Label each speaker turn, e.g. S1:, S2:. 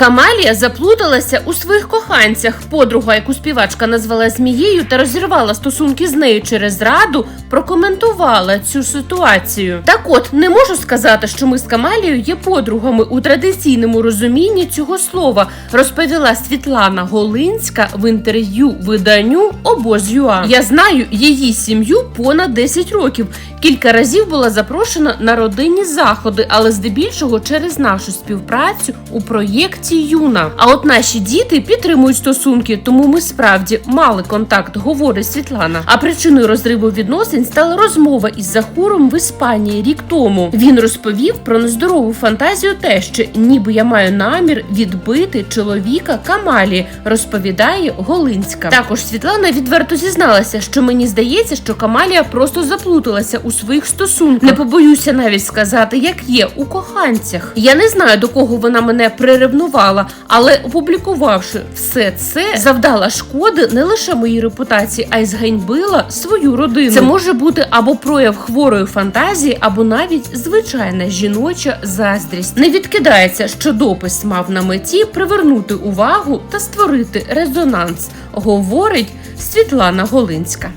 S1: Камалія заплуталася у своїх коханцях. Подруга, яку співачка назвала змією та розірвала стосунки з нею через раду, прокоментувала цю ситуацію. Так от не можу сказати, що ми з Камалією є подругами у традиційному розумінні цього слова, розповіла Світлана Голинська в інтерв'ю виданню Обоз.ЮА. Я знаю її сім'ю понад 10 років. Кілька разів була запрошена на родинні заходи, але здебільшого через нашу співпрацю у проєкті Юна. А от наші діти підтримують стосунки, тому ми справді мали контакт, говорить Світлана. А причиною розриву відносин стала розмова із Захуром в Іспанії рік тому. Він розповів про нездорову фантазію тещі, ніби я маю намір відбити чоловіка Камалі, розповідає Голинська. Також Світлана відверто зізналася, що мені здається, що Камалія просто заплуталася у своїх стосунках. Не побоюся навіть сказати, як є у коханцях. Я не знаю до кого вона мене приревнувала, але опублікувавши все це, завдала шкоди не лише моїй репутації, а й зганьбила свою родину. Це може бути або прояв хворої фантазії, або навіть звичайна жіноча заздрість. Не відкидається, що допис мав на меті привернути увагу та створити резонанс, говорить Світлана Голинська.